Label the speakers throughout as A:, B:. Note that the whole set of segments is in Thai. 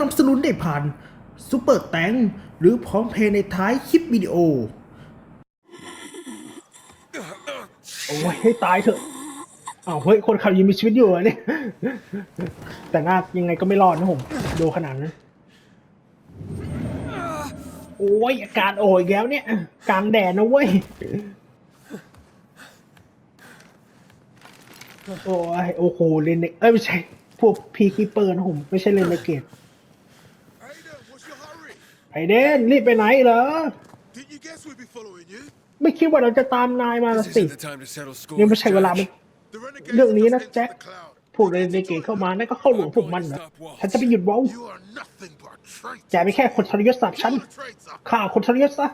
A: นับสนุนได้ผ่านซูเปอร์แตงหรือพร้อมเพย์ในท้ายคลิปวิดีโอ โอ้ยให้ตายเถอะอ้าวเฮ้ย คนขับยังมีชีวิตอยู่เหรอเนี่ย แต่หน้ายังไงก็ไม่รอดนะผม ดูขนาดนั้นโอ้ยอากาศโอยอีกแล้วเนี่ย กลางแดดนะเว้ย โอ้ย โอ้โหเลนเนเอ้ย ไม่ใช่ พวกพีคีเปอร์นะผม ไม่ใช่เลนเนเกต ไอเดนรีบไปไหนเหรอ
B: Didn't you guess we'd be following you?
A: ไม่คิดว่าเราจะตามนายมาละ
C: This
A: สิ
C: isn't the time to settle scores.
A: ยังไม่ใช่เวลามัน
B: The renegades
A: เรื่องนี้
B: have
A: นะ
B: just
A: แจ็ค
B: entered the cloud.
A: พวกเรนเกตเข้ามานั่นก็เข้าหลวงพวกมันเหรอฉันจะไปหยุดเว้า
B: You are nothing but a traitor.
A: แกไม่แค่คนทรยศสับฉัน
B: You're a traitor.
A: ฆ่าคนทรยศซะ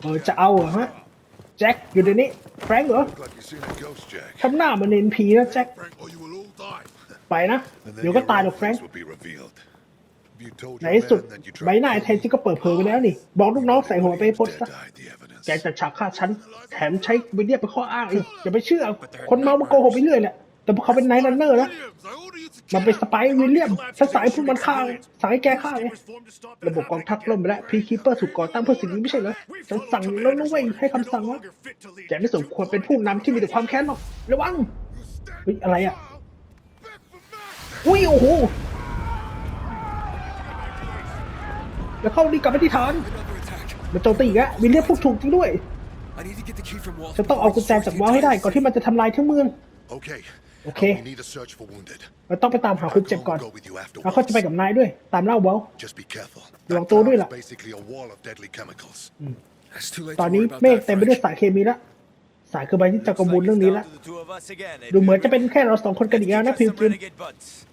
A: เออจะเอาเหรอฮะ แจ็คอยู่เดี๋ยวนี้ แฟรงค์เหรอ
B: Look like you've seen a ghost, Jack.
A: ทำหน้าเหมันเอ็นพีนะแจ็ค
B: Frank, or you will all die.
A: ไปนะ
B: And then
A: เดี๋ยวก็
B: your
A: ตายหร
B: real
A: อกแฟรง
B: face
A: ค์
B: will be revealed. You told
A: ใน
B: your
A: ที่สุด
B: man that you
A: ใบ
B: tried
A: หน้า
B: to
A: ไอ้แทน
B: kill
A: ที่ก็เปิดเผยไปแล้วนี่ บอกลูกน้องใส่หัวไปให้พ้น
B: Dead
A: ซะ
B: eyed the evidence.
A: แกจะฉากฆ่าฉัน แถมใช้วิลเลียมเป็นข้ออ้างอีกอย่าไปเชื่อ คนเมามาโกหกไปเรื่อยแหละแต่พวกเขาเป็นไนท์รันเนอร์นะ
B: Williams, I order you to
A: มันเป็น
B: kill
A: สไปร์วิลเลียมฉันสายพวกมันฆ่าไงสายแกฆ่าไงระบบกองทัพล่มไปแล้วพีคีเปอร์ถูกก่อตั้งเพื่อสิ่งนี้ไม่ใช่เหรอฉันสั่งแล้วนะเว้ยให้คำสั่งว่าแกไม่สมควรเป็นผู้นำที่มีแต่ความแค้นหรอกระวังเฮ้ยอะไรอะอุ้ยโอ้โห แล้วเข้าดีกลับไปที่ฐาน
C: Another attack.
A: มันโจมตีอีกแล้ววิลเลียมพูดถูกจริงด้วย
C: I need to get the key from Walt.
A: ฉันต้องเอากุญแจจากวาล์วให้ได้ก่อนที่มันจะทำลายทั้งเมือง
B: Okay.
A: Okay.
B: We need a search for wounded.
A: เราต้องไปตามหาคนเจ็บก่อน
B: I'll go with you
A: แล้วเขาจะไป
B: afterwards.
A: กับนายด้วย ตามเล่าวาล์ว
B: Just be careful.
A: Luang
B: That
A: tu
B: cloud
A: dulu
B: is
A: lah.
B: basically a wall of deadly chemicals.
C: It's too late
A: ตอน
C: to
A: นี้
C: worry about
A: เมฆ
C: that,
A: เต็มไปด้วย
C: Frank.
A: สารเคมีแล้ว สารคือใบที่จะกระบุนเรื่องนี้แล้วดูเหมือนจะเป็นแค่เราสองคนกันอีกแล้วนะพิวจิน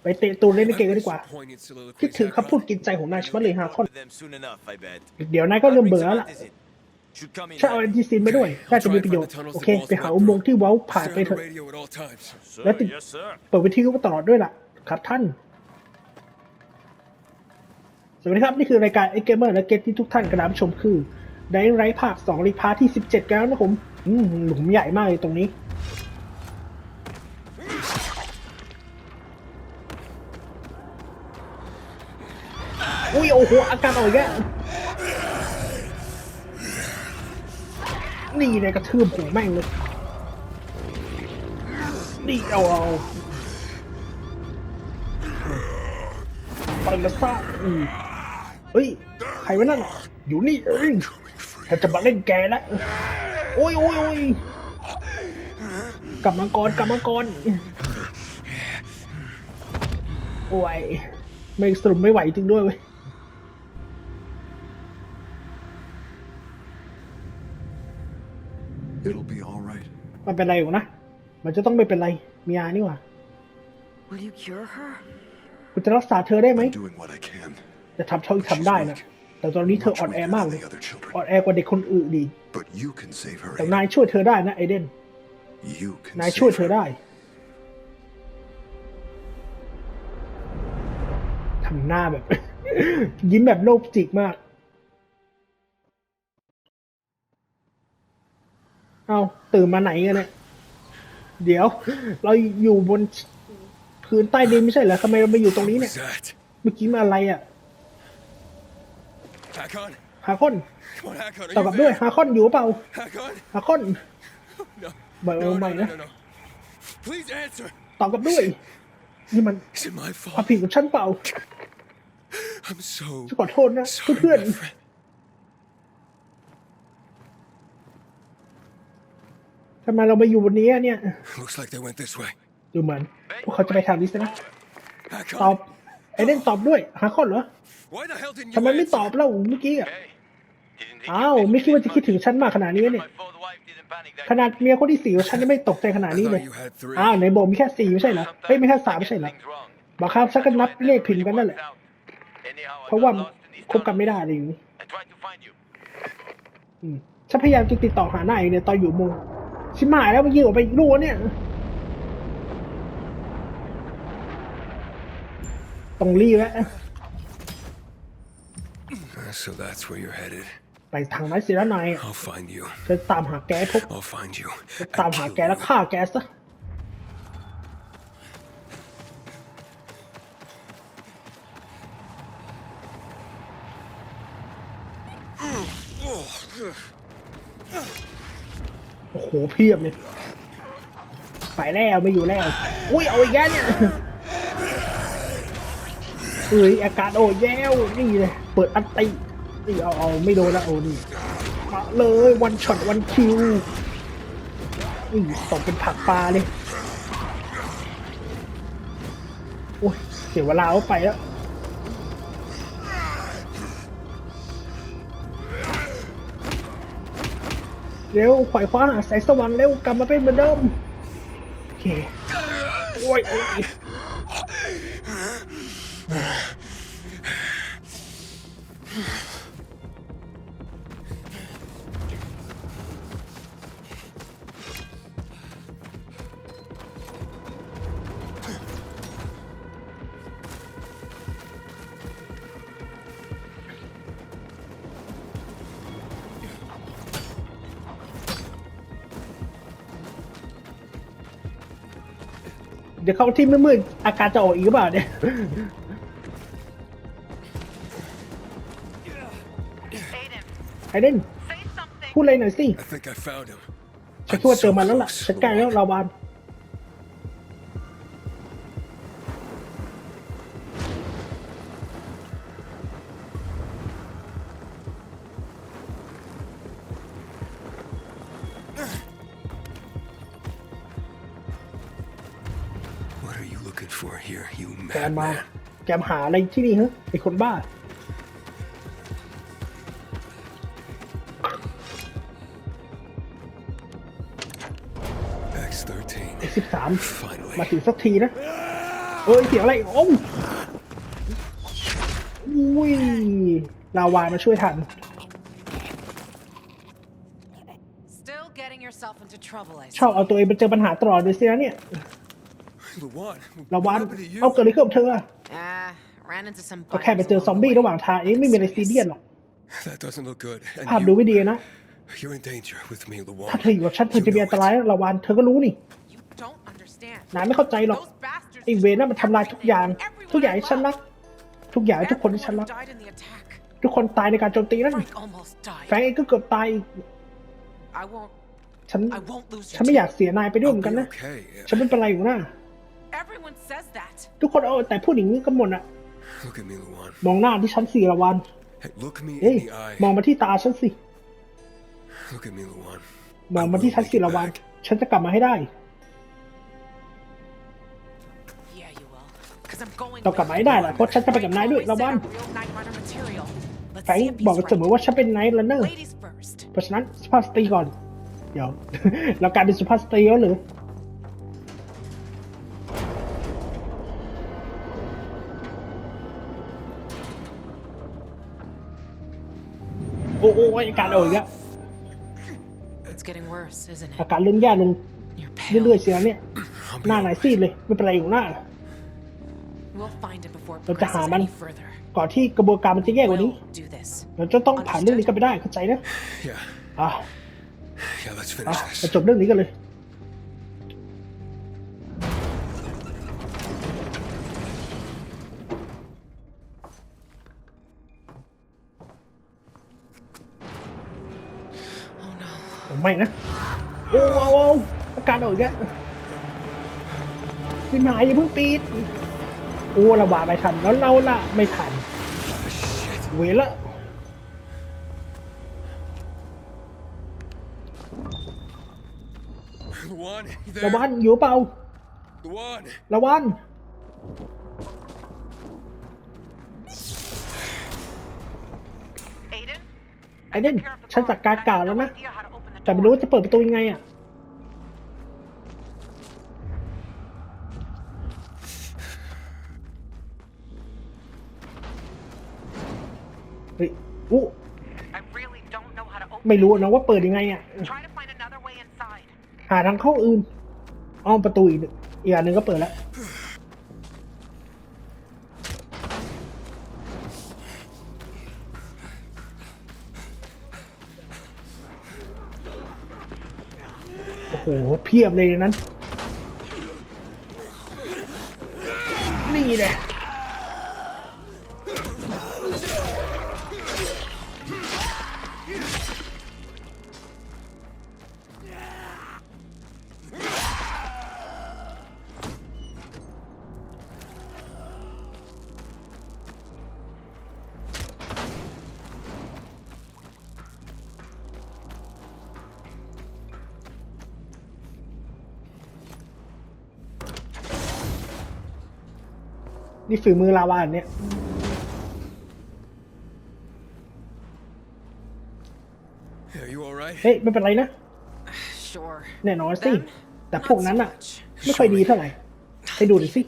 A: ไปเตะตูนเล่นในเกมกันดีกว่า
C: Poignant soliloquies,
A: คิดถึง
C: that
A: คำพูดกินใจของนายชมัดเลยฮาคอน
D: them soon enough, I bet.
A: เดี๋ยวนายก็เริ่มเบื่อแล้วล่ะ
D: What is it? Should come in
A: ฉันเอาแอนติซีนไปด้วยน่าจะมีประโยชน์โอเคไปหาอุโมงค์ที่เว้าผ่าน
C: Stay
A: ไป
C: on
A: เถ
C: the
A: อะ
C: radio at all times.
A: Let the-
D: yes, sir.
A: เปิดวิทยุตลอดด้วยล่ะ ครับท่านสวัสดีครับ นี่คือรายการไอเกมเมอร์และเกมที่ทุกท่านกำลังรับชมคือ ไดไรภาค2รีพาร์ทที่17แล้วนะผมอืมหลุมใหญ่มากเลยตรงนี้ อุ้ยโอ้โห อาการอ่อยแกนี่เลยกระทืบหัวแม่งเลย นี่เอาเอาไปละซ่าอืมเฮ้ย ใครวะนั่นอยู่นี่เอง ถ้าจะมาเล่นแกแล้วโอ้ยโอ้ยโอ้ยกลับมาก่อนกลับมาก่อนโอ้ยไม่สรุปไม่ไหวจริงด้วยเว้ย
B: It'll be all right.
A: มันเป็นไรอยู่นะ มันจะต้องไม่เป็นไร มียานี่หว่า
E: Will you cure her?
A: คุณจะรักษาเธอได้ไหม
B: Doing what I can.
A: จะทำเท่าที่ทำได้นะ แต่ตอนนี้เธออ่อนแอมากเลยอ่อนแอกว่าเด็กคนอื่นดี
B: But you can save her.
A: แต่นายช่วยเธอได้นะไอเดน
B: You can
A: นายช่วย
B: save
A: เธอ
B: her.
A: ได้ทำหน้าแบบ ยิ้มแบบโลภจิกมาก เอาตื่นมาไหนกันเนี่ย เดี๋ยว เราอยู่บนพื้นใต้ดินไม่ใช่เหรอทำไมเรามาอยู่ตรงนี้เนี่ย
C: What's that?
A: เมื่อกี้มาอะไรอะ
C: Hakon?
A: ฮาคอน
C: Come on, Hakon.
A: ตอบ
C: Are
A: กลับ
C: you
A: ด้วย
C: there?
A: ฮาคอนอยู่เปล่า
C: Hakon?
A: ฮาคอน
C: No.
A: But,
C: No,
A: oh
C: no,
A: my,
C: no,
A: no.
C: no, no. Please answer.
A: ตอบกลับด้วย นี่มัน
C: Is it my
A: ความ
C: fault?
A: ผิดของฉันเปล่า
C: I'm so
A: ฉันขอโทษนะ
C: sorry,
A: เพื่อน
C: my friend.
A: ๆทำไมเรามาอยู่บนนี้อะเนี่ย
C: Looks like they went this way.
A: ดูเหมือนพวกเขาจะไปทางนี้สินะตอบ
C: Hakon?
A: ไอเดนตอบด้วยฮาคอนเหรอ
C: Why the hell didn't
A: ทำไม
C: you
A: ไม่ต
C: answer?
A: อบเล่าเมื่อกี้อะ
D: Hey, didn't think
A: อ้าว
D: you'd
A: ไม่
D: miss
A: คิดว่า
D: me
A: จะคิดถึงฉันมากขนาดนี้
D: Even
A: เนี่ย
D: my fourth wife didn't panic that
A: ขนาดเมียคนที่สี่ของฉันยังไม่ตกใจขนาด
C: I
A: นี้เล
C: thought
A: ย
C: you had three.
A: อ้าวในโบมีแค่สี่ไม่ใช่เหรอเฮ้ยไม่ใช่สามไม่ใช่เหรอ
D: things wrong.
A: บางครั้งฉันก็นับเลขผิดกันนั่นแหละ
D: Anyhow, I
A: เพราะว่า
D: got lost in these
A: คบกันไม่ได้
D: tunnels
A: อะไรอย่างนี้
D: and tried to find you.
A: อืมฉันพยายามจะติดต่อหานายอยู่เนี่ยตอนอยู่มุมชิมหายแล้วมันยิงออกไปอีกลูกเนี่ย ตรงรีแวะ
C: So that's where you're headed.
A: ไปทางนั้นสิแล้วนายจะตามหาแกให้พบ
C: I'll
A: ตามหาแกแล้วฆ่าแกซะ โอ้โหเพียบเลย ไปแล้วไม่อยู่แล้ว อุ้ยเอาอีกแล้วเนี่ย เอ้ยอาการโอ้แย้วนี่เลยเปิดอันตินี่เอาเอาไม่โดนล้วโอ้นี่มาเลยวันช็อตวันคิวนี่ตกเป็นผักปลาเลยโอ้ยเสียเวลาเอาไปแล้วเร็วขวายคว้าหาแสงสว่างเร็วกลับมาเป็นเหมือนเดิมโอเคโอ้ย ดี๋ยวเข้าที่มืดๆอาการจะออกอีกหรือเปล่าเนี่ย
E: Aiden,
A: ไอเดน
E: say something.
A: พูดอะไรหน่อยสิ
C: I think I found him.
A: ฉันคิดว่าเจอมันแล้วล่ะฉันใกล้แล้วลาวาน
C: you
A: แกมา
C: madman?
A: แกมาหาอะไรที่นี่ฮะไอคนบ้า
C: X13.
A: ไอสิบสาม
C: Finally.
A: มาถึงสักทีนะ เอ้ยเสียงอะไรโอ้มอุ้ยลาวามาช่วยทัน
E: Still getting yourself into trouble, I
A: ชอบเอาตัวเองไปเจอปัญหาตลอดเลยสินะเนี่ย
C: Luan,
A: ลาวาน
C: what happened to you?
A: เอาเกิดอะไรขึ้นกับเธออะ
E: Ah, ran into some
A: ก็แค่ไปเจอซอมบี้ระหว่างทางเองไม่มีอะไรซีเรียสหรอก
C: That doesn't look good.
A: ภาพ
C: And
A: ดู
C: you,
A: ไม่ดีนะ
C: you're in danger with me, Luan.
A: ถ้าเธออยู่กับฉันเธอจะมีอันตรายนะลาวานเธอก็รู้นี่
E: You don't understand.
A: นายไม่เข้าใจหรอก
E: Those bastards
A: ไอเวรนั่นมันทำลายทุกอย่างทุกอย่างที่ฉันรักทุกอย่างทุกคนที่ฉันรั
E: Everyone
A: ก
E: died in the attack.
A: ทุกคนตายในการโจมตีนั่น
E: Frank almost
A: แฟรง
E: died.
A: ก์เองก็เกือบตายอีก
E: I won't.
A: ฉัน
E: I won't lose
A: ฉัน
E: you.
A: ไม่อยากเสียนายไปด้วยเหมือนกัน
C: I'll
A: นะ
C: be okay.
A: ฉันไม่เป็นไรอยู่นะ
E: Everyone says that.
A: ทุกคนเอาแต่พูดอย่างนี้ก็หมดอะ
C: Look at me, Luan.
A: มองหน้าที่ฉันสี่ละวัน
C: Hey, look me
A: เอ้ย
C: in the eye.
A: มองมาที่ตาฉันสิ
C: Look at me, Luan.
A: มองมาที่ฉันสี่ละวันฉันจะกลับมาให้ได้
E: Yeah, you will. Cause I'm going
A: ต้องกลับมาให้ได้ล่ะเพราะฉันจะไปกับนายด้วย
E: Always
A: ละวัน
E: said I'm real Night Runner material. Let's
A: แฟรง
E: see
A: ก์
E: if
A: บอก
E: he's
A: เสมอ
E: right.
A: ว่าฉันเป็นไนท์รันเนอร์
E: Ladies first.
A: เพราะฉะนั้นสุภาพสตรีก่อน เดี๋ยว เรากลายเป็นสุภาพสตรีแล้วหรือ อ้โอ้อาการเอาอีกแล้ว
E: It's getting worse, isn't
A: อา
E: it?
A: การเริ่มแย่ลง
E: You're
A: เรื่อย
E: pale.
A: ๆเสียเนี่ย
C: I'll
A: หน้า
C: be
A: ไหนซีดเลยไม่เป็นไรอยู่หน้า
E: We'll find it before it
A: เราจะหา
E: progresses
A: มัน
E: any further.
A: ก่อนที่กระบวนการมันจะแย่กว่านี้
E: We'll do this.
A: เราจะต้องผ่านเรื่องนี้กันไปได้เข้าใจนะ
C: Yeah.
A: อะ
C: Yeah, let's
A: อะ
C: finish
A: มา
C: this.
A: จบเรื่องนี้กันเลย ไม่นะ โอ้โอ้โอ้อาการเอาอีกแล้วพี่หมายอย่าเพิ่งปิดโอ้ระบาดไม่ทันแล้วเราล่ะไม่ทัน
C: Shit.
A: เวรละ
C: Luan, you
A: ระ
C: there?
A: วังอยู่เปล่า
C: Luan.
A: ระวัง
E: Aiden?
A: ไอเดนฉันจัดการกล่าวแล้วนะ แต่ไม่รู้ว่าจะเปิดประตูยังไงอะเฮ้ยอู้ไม่รู้นะว่าเปิดยังไงอะหาทางเข้าอื่นอ้อมประตูอีกหนึ่งอีกอันหนึ่งก็เปิดแล้ว หเพียบเลยในนั้น นี่แหละ นี่ฝีมือลาวาอันเนี่ย
C: Are you alright?
A: เฮ้ยไม่เป็นไรนะ
E: Sure.
A: แน่นอนสิ
E: Them?
A: แต่พวกนั้นอะไม่ค่อยดีเท่าไหร่ไปดูดิสิ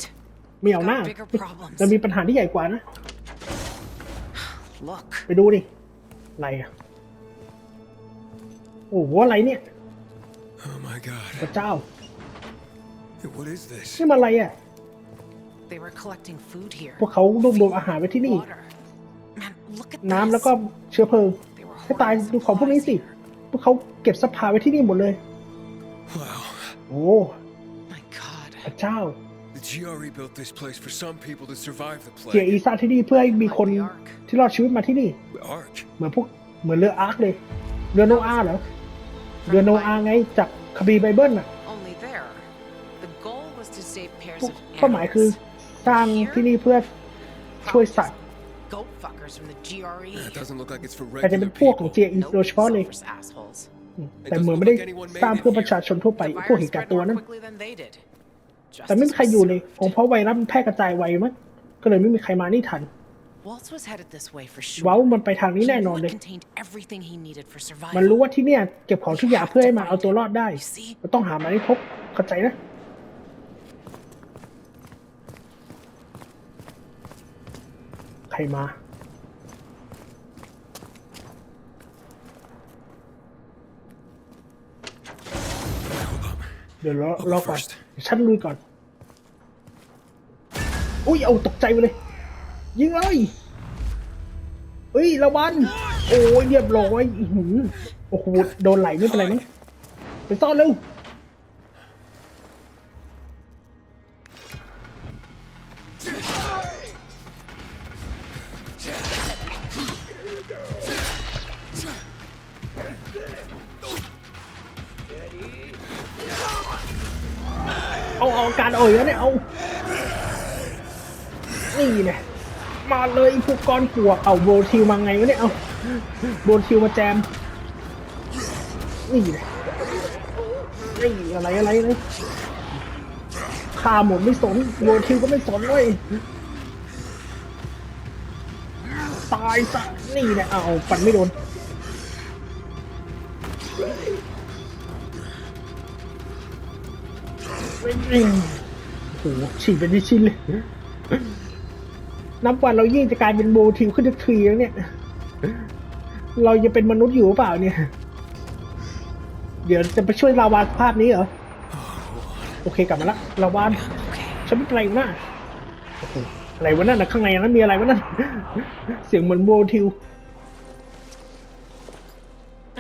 A: ไม่เอาหน้าเรามีปัญหาที่ใหญ่กว่านะ
E: Look.
A: ไปดูดิอะไรอะโอ้โหอะไรเนี่ย
C: Oh my god.
A: พระเจ้า
C: What is this?
A: นี่มันอะไรอะ
E: They were collecting food here.
A: พวกเขารวบรวมอาหารไว้ที่นี่
E: Water. Man, look at
A: น้ำ
E: this.
A: แล้วก็เชื้อเพลิง
E: They were
A: ให้ตาย
E: hoarding
A: ดูของพวกนี้สิ
E: supplies here.
A: พวกเขาเก็บซัพพลายไว้ที่นี่หมดเลย
C: Wow.
A: โอ้
E: My God.
A: พระเจ้า
C: The GRE built this place for some people to survive the
A: เจียอี
C: plague.
A: สร้างที่นี่เพื่อให้มีคนที่รอดชีวิตมาที่นี่
C: Ark.
A: เหมือนพวกเหมือนเรืออาร์คเลย เรือโนอาห์เหรอ เรือโนอาห์ไงจากคัมภีร์ไบเบิลน่ะ
E: Only there. The goal was to save pairs
A: พวก
E: of
A: เป้าหมายคือ
E: animals.
A: สร้างที่นี่เพื่อช่วยสัตว์
E: Goat fuckers from the GRE.
C: It doesn't look like it's for
A: แต่จะเป็น
C: regular
A: พวกของ
C: people.
A: เจียอีโดยเฉพาะเลย
E: selfish assholes.
A: แต่เหมือนไม่ได้สร้างเพื่อประชาชนทั่วไป
E: The
A: พวก
E: virus
A: เห็นแก่
E: spread
A: ตัว
E: more
A: นั่น
E: quickly than they did.
A: แต่ไม่มี
E: Justice
A: ใครอยู่
E: was
A: เลยค
E: served.
A: งเพราะไวรัสมันแพร่กระจายไวมั้งก็เลยไม่มีใครมานี่ทัน
E: Waltz was headed this way for sure.
A: เว้ามันไปทางนี้
E: He
A: แน่น
E: knew
A: อน
E: it
A: เลย
E: contained everything he needed for
A: มันรู้
E: survival.
A: ว่าที่เนี่ยเก็บของทุกอย่างเพื่อให้มันเอาตัวรอดได้เราต้องหามันให้พบเข้าใจนะ ใค รมา เดี๋ยวรอรอก่อนเดี๋ยวฉันลุยก่อน อุ้ย เอาตกใจไปเลย ยิงเลยเฮ้ยระวังโอ้ยเรียบร้อยอื้อหือโอ้โหโดนไหลไม่เป็นไรมั้งไปซ่อนเร็ว อาเอาการอ่อยแล้วเนี่ยเอานี่เนี่ยมาเลยพวกก้อนปวกเอาโบทิวมาไงวะเนี่ยเอาโบทิวมาแจมนี่เนี่ยนี่อะไรอะไรเลยฆ่าหมดไม่สนโบทิวก็ไม่สนเลยตายซะนี่เนี่ยเอาปันไม่โดน โอ้โหฉีกเป็นชิ้นๆเลย นับวันเรายิ่งจะกลายเป็นโบทิวขึ้นทุกทีแล้วเนี่ย เราจะเป็นมนุษย์อยู่หรือเปล่าเนี่ย เดี๋ยวจะไปช่วยลาวานภาพนี้เหรอ โอเคกลับมาละลาวานฉันไม่เป็นไรนะโอ้โหอะไรวะนั่นนะข้างในนั้นมีอะไรวะนั่น เสียงเหมือนโบทิว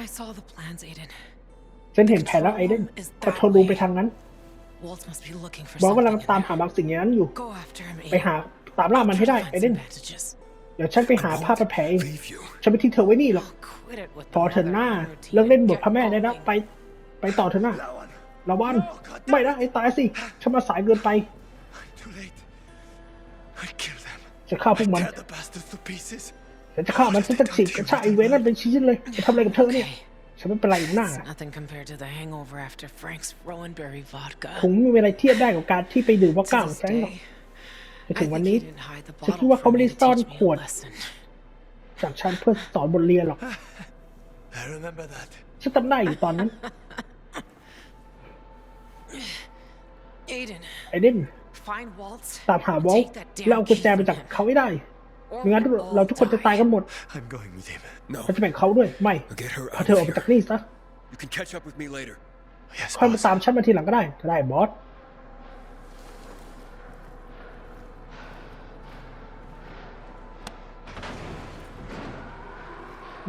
E: I saw the plans, Aiden.
A: ฉันเห็นแผนแล้วไอเดนพอโทรดูไปทางนั้น บอกกำลัง
E: something.
A: ตามหาบางสิ่งอย่างนั้นอยู่
E: Go after him,
A: ไปหา
E: Aiden.
A: ตามล่ามันให้ได้
E: Find
A: ไอเดน
E: some bandages.
A: เดี๋ยวฉันไปหาผ้าพันแผลเอง
C: Leave you.
A: ฉันไม่ทิ้งเธอไว้นี่หรอก
E: Quit it with
A: พอ
E: the
A: เธอหน้า
E: mother routine
A: เลิกเล่น
E: and
A: บท
E: get
A: พระแม่ได้แล้ว
E: going.
A: ไป ไปต่อเถอะนะระวังไม่นะไอ้ตายสิฉันมาสายเกินไป
B: Too late. I kill them.
A: จะฆ่าพวกมัน
B: Tear the bastards to pieces.
A: ฉันจะฆ่ามันฉันจะฉีกกระชากไอีเวนนั่นเป็นชิ้นเลยจะทำอะไรกับเธอเนี่ย
E: Okay.
A: ฉันไม่เป็นไรหน้า
E: It's nothing compared to the hangover after Frank's Rowanberry vodka.
A: คงไม่มีอะไรเทียบได้กับการที่ไปดื่มวอด
E: To
A: ก้าของ
E: this
A: แฟรงก์หรอก
E: day,
A: จนถึ
E: I
A: งวัน
E: think
A: นี้
E: he didn't hide the
A: ฉันคิด
E: bottle
A: ว่าเขา
E: for
A: ไม่
E: me
A: ได้
E: to
A: ซ่อน
E: teach
A: ข
E: me
A: ว
E: a
A: ด
E: lesson.
A: จากฉันเพื่อสอนบทเรียนหรอก
B: I remember that.
A: ฉันจำได้อยู่ตอนนั้น
E: Aiden,
A: ไอเดน
E: find Waltz.
A: ตามหาวอล
E: Take that
A: แล้วเอา
E: damn
A: กุญ
E: key
A: แจไป
E: from
A: จาก
E: him.
A: เขาให้ได้
E: Or
A: ไม่งั้น
E: we'll all
A: เราทุกคนจะตายกันหมด
B: I'm going with him.
A: เรา
C: No.
A: จะแบ่งเขาด้วย ไม่
C: I'll get her
A: เอา
C: out
A: เธอออก
C: of
A: ไปจาก
C: here.
A: นี่ซะ
C: You can catch up with me later.
B: Yes,
A: ค่อยมา
B: boss.
A: ตามฉันมาทีหลังก็ได้ก็ได้บอส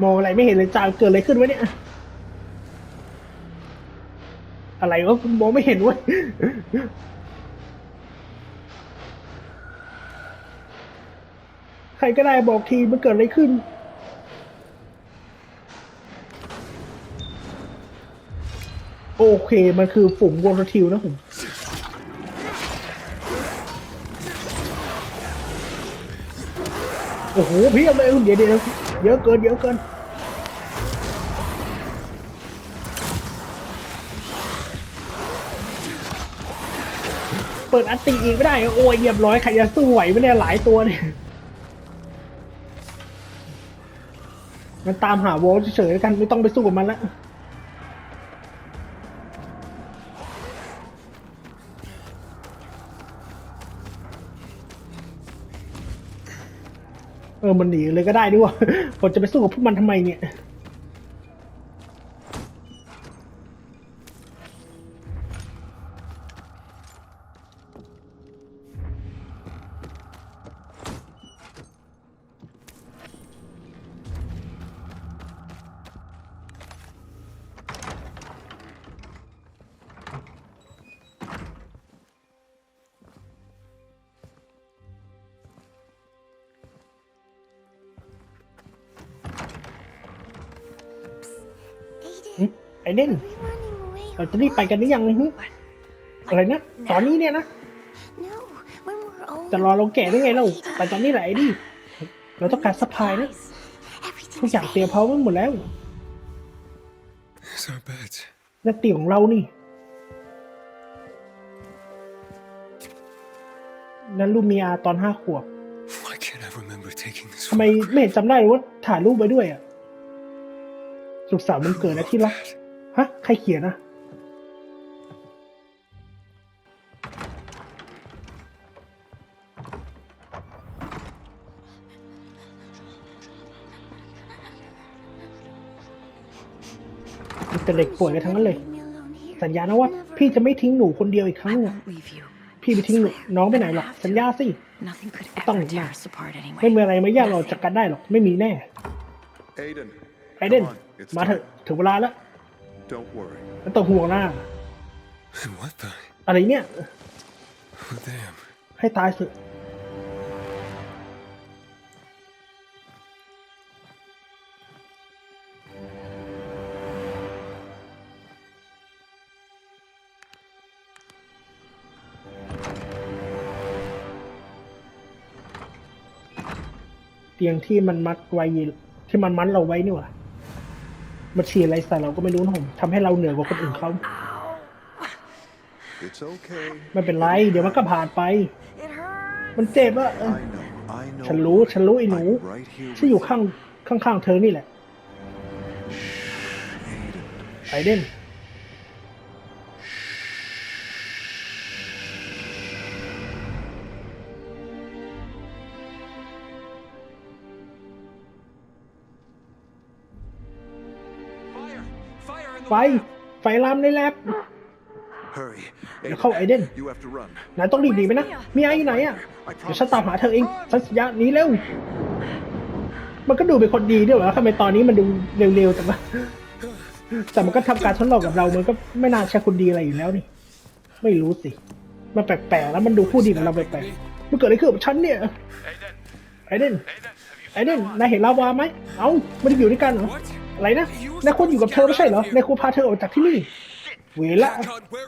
A: มองอะไรไม่เห็นเลยจางเกิดอะไรขึ้นวะเนี่ย อะไรวะมองไม่เห็นเว้ย ครก็ได้บอกทีมันเกิดอะไรขึ้น โอเค มันคือฝูงวอลทิวนะผมโอ้โหเพียบเลยเดี๋ยวเดี๋ยวเยอะเกินเยอะเกินเปิดอันตีอีกไม่ได้ โอ้ยเรียบร้อยใครจะสู้ไหวไหมเนี่ยหลายตัวเนี่ย มันตามหาโวลเฉยๆกันไม่ต้องไปสู้กับมันละเออมันหนีเลยก็ได้ด้วะผมจะไปสู้กับพวกมันทำไมเนี่ย ไอเด่น
F: we're running away.
A: เราจะรีบไปกันหรือยังฮึอะไรนะ ตอนนี้เนี่ยนะ
F: No, when we're old.
A: จะรอเราแก่ได้ไงเราไปตอนนี้แหละไอ้ดิเราต้องการสปายนะทุก
F: Everything's
A: อย่างเตรียมพร้อมไว้หมดแล้ว
C: It's our beds.
A: และเตียงของเรานี่นั่นลูกเมียตอนห้าขวบ
C: Why can't I remember taking this
A: ทำไม
C: photo?
A: ไม่เห็นจำได้เลยว่าถ่ายรูปไว้ด้วยอะสุขสันต์วันเกิดนะที่รัก ฮะ ใครเขียนอะมีแต่เด็กป่วยกันทั้งนั้นเลย
F: Leave me alone here.
A: สัญญานะว่า พี่จะไม่ทิ้งหนูคนเดียวอีกครั้ง
E: I
A: หนึ่ง
E: won't leave you.
A: พี่ไปทิ้งหนูน้องไปไหนหรอก สัญญาสิ
E: Nothing could
A: Tông
E: ever
A: mà.
E: tear us apart
A: ไม่มี
E: anyway.
A: อะไรไม่ยากเราจัดการได้หรอก ไม่มีแน่
B: Aiden.
A: ไอเดน
B: come on, it's
A: มาเถอะ
B: time.
A: ถึงเวลาแล้ว
B: Don't worry.
A: ไม่ต้องห่วงหน้า
C: And what the?
A: อะไรเนี่ย
C: Oh, damn.
A: ให้ตายเถอะ เตียงที่มันมัดไว้ที่มันมัดเราไว้นี่หว่า มันฉีดอะไรใส่เราก็ไม่รู้นะผมทำให้เราเหนือกว่าคนอื่นเขา
B: It's okay.
A: ไม่เป็นไร เดี๋ยวมันก็ผ่านไป
E: It hurts.
A: มันเจ็บอะเออ
B: I know. I know.
A: ฉันรู้ ฉันรู้ไอ้หนู
B: I'm right here
A: ที่อยู่
B: with
A: ข้างข้างๆเธอนี่แหละไอเดน ไฟ ไฟลามในแลบ
B: Hurry.
A: เดี๋ยวเข้าไอเดน
B: You have to run.
A: นายต้องรีบหนีไปนะ มีไออยู่ไหนอะเดี๋ยวฉันตามหาเธอเองฉันสัญญาหนีเร็ว มันก็ดูเป็นคนดีด้วยวะทำไมตอนนี้มันดูเร็วๆจังวะแต่มันก็ทำการทดลองกับเรา มันก็ไม่น่าใช่คนดีอะไรอยู่แล้วนี่ ไม่รู้สิ มันแปลกๆแล้วมันดูพูดดีกับเราแปลกๆมันเกิดอะไรขึ้นกับฉันเนี่ย
D: Aiden,
A: ไอเดน
D: Aiden, have you
A: ไอเดน นายเห็นลาวาไหม เอ้าไม่ได้อยู่ด้วยกันเหรอ
C: What?
A: อะไรนะนายควรอยู่กับเธอไม่ใช่เหรอนายควรพาเธอออกจากที่นี่ เวละ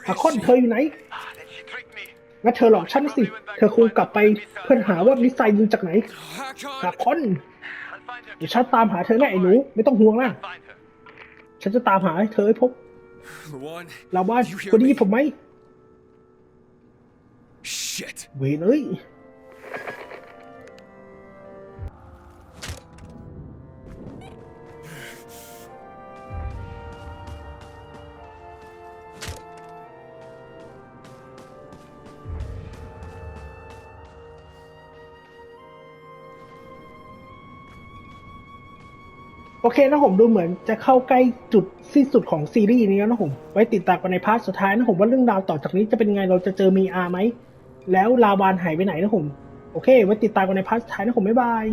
A: หาคอนเธออยู่ไหน
D: Ah, then she tricked me.
A: งั้นเธอหลอกฉันสิ เธอคงกลับไปเพื่อหาว่ามิสไซล์ยิงจากไหน
C: Hakon!
A: หาคอน
D: I'll find her.
A: เดี๋ยวฉันตามหาเธอแน่ไอ้หนู ไม่ต้องห่วงนะ
D: Find her.
A: ฉันจะตามหาให้เธอให้พบ
C: Lawan.
A: ลาวาคนนี้ผมไหม
C: Shit.
A: เวรเอ้ย โอเคนะผมดูเหมือนจะเข้าใกล้จุดสิ้นสุดของซีรีส์นี้แล้วนะผม ไว้ติดตามกันในพาร์ทสุดท้ายนะผมว่าเรื่องราวต่อจากนี้จะเป็นไงเราจะเจอมีอาไหม แล้วลาวานหายไปไหนนะผม โอเค ไว้ติดตามกันในพาร์ทสุดท้ายนะผมบ๊ายบาย